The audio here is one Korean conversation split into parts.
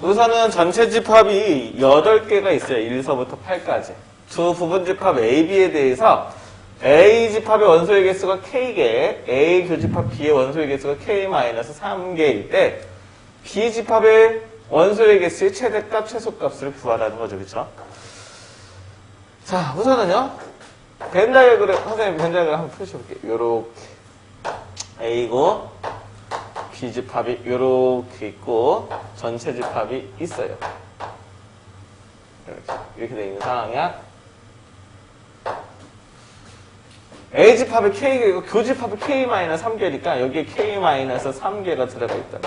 우선은 전체 집합이 8개가 있어요. 1서부터 8까지. 두 부분 집합 A, B에 대해서 A 집합의 원소의 개수가 K개, A 교집합 B의 원소의 개수가 K-3개일 때 B 집합의 원소의 개수의 최대값, 최소값을 구하라는 거죠. 그렇죠? 자, 우선은요. 벤 다이어그램, 선생님 벤 다이어그램 한번 푸셔볼게요. 요렇게. A고, B 집합이 요렇게 있고, 전체 집합이 있어요. 이렇게, 이렇게 되어 있는 상황이야. A 집합이 K개고, 교집합이 K-3개니까, 여기에 K-3개가 들어가 있다.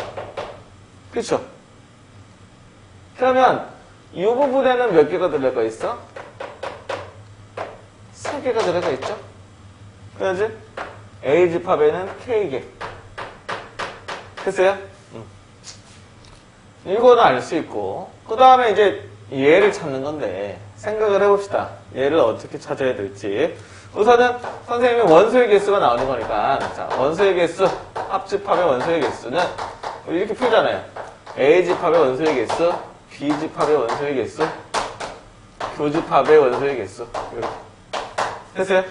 그쵸? 그러면, 이 부분에는 몇 개가 들어가 있어? 세 개가 들어가 있죠? 그러지? A 집합에는 K개. 됐어요? 음. 이거는 알 수 있고. 그 다음에 이제 얘를 찾는 건데, 생각을 해봅시다. 얘를 어떻게 찾아야 될지. 우선은 선생님이 원소의 개수가 나오는 거니까, 자, 원소의 개수, 합집합의 원소의 개수는 이렇게 풀잖아요. A 집합의 원소의 개수, B 집합의 원소의 개수, 교집합의 원소의 개수. 이렇게. 됐어요?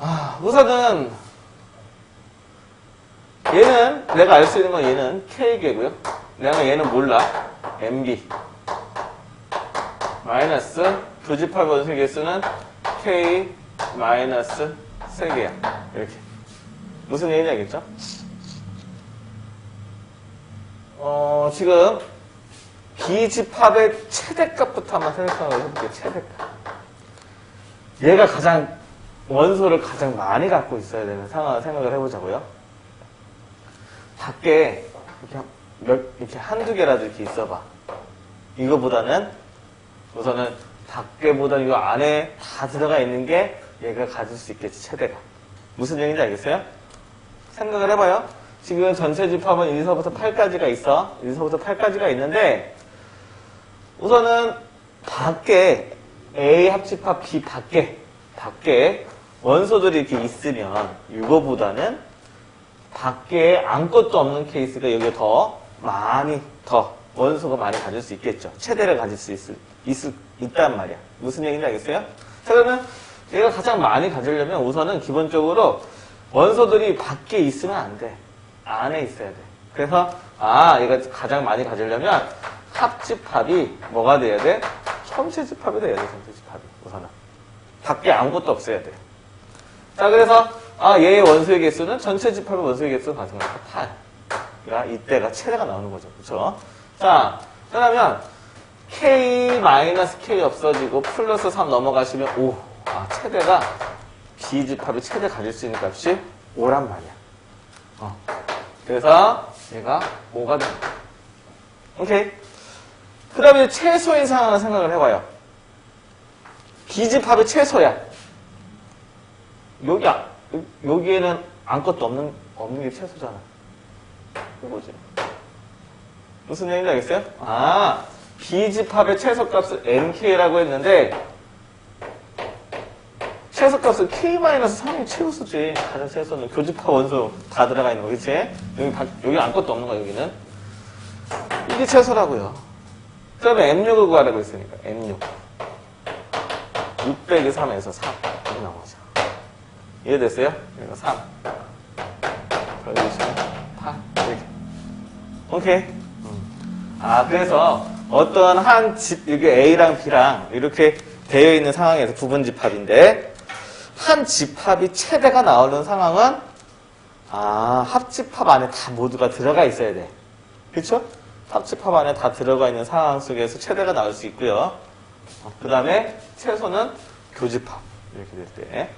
아, 우선은 얘는 내가 알 수 있는 건 얘는 K개고요. 내가 얘는 몰라. MB 마이너스 교집합 원소의 개수는 K 마이너스 3개야. 이렇게. 무슨 얘기인지 알겠죠? 어, 지금 B집합의 최대값부터 한번 생각해 볼게요. 최대값. 얘가 가장 원소를 가장 많이 갖고 있어야 되는 상황을 생각을 해보자고요. 밖에 이렇게 몇 이렇게 한두 개라도 이렇게 있어봐. 이거보다는 우선은 밖에보다는 이거 안에 다 들어가 있는 게 얘가 가질 수 있겠지 최대가. 무슨 얘기인지 알겠어요? 생각을 해봐요. 지금 전체 집합은 1서부터 8까지가 있어. 1서부터 8까지가 있는데 우선은 밖에 A 합집합 B 밖에 밖에 원소들이 이렇게 있으면 이거보다는 밖에 아무것도 없는 케이스가 여기가 더 많이 더 원소가 많이 가질 수 있겠죠. 최대를 가질 수 있을, 있, 있단 말이야. 무슨 얘기인지 알겠어요? 자, 그러면 얘가 가장 많이 가지려면 우선은 기본적으로 원소들이 밖에 있으면 안 돼. 안에 있어야 돼. 그래서 아, 얘가 가장 많이 가지려면 합집합이 뭐가 돼야 돼? 전체 집합이 돼야 돼, 전체 집합이. 우선은. 밖에 아무것도 없어야 돼. 자, 그래서, 아, 얘의 원소의 개수는 전체 집합의 원소의 개수 가정하니까 8. 그러니까 이때가 최대가 나오는 거죠. 그쵸? 자, 그러면, K-K 없어지고, 플러스 3 넘어가시면 5. 아, 최대가, B집합이 최대 가질 수 있는 값이 5란 말이야. 어. 그래서, 얘가 5가 됩니다. 오케이? 그 다음에 최소인 상황을 생각을 해봐요. B집합이 최소야. 여기, 아- 여기에는 아무것도 없는, 없는 게 최소잖아. 이거지. 무슨 얘기인지 알겠어요? 아, B집합의 최소값을 NK라고 했는데, 최소값은 K-3이 최소수지. 가장 최소는 교집합 원소 다 들어가 있는 거, 그치? 여기, 바- 여기 아무것도 없는 거야, 여기는. 이게 최소라고요. 그 다음에 M6을 구하라고 했으니까, M6. 6 빼기 3에서 3. 이렇게 나오죠. 이해됐어요? 이거 3. 그러시면 8. 이렇게. 오케이. 음. 아, 그래서 어떤 한 집, 이게 A랑 B랑 이렇게 되어 있는 상황에서 부분 집합인데, 한 집합이 최대가 나오는 상황은, 아, 합집합 안에 다 모두가 들어가 있어야 돼. 그쵸? 합집합 안에 다 들어가 있는 상황 속에서 최대가 나올 수 있고요. 그 다음에 최소는 교집합. 이렇게 될 때.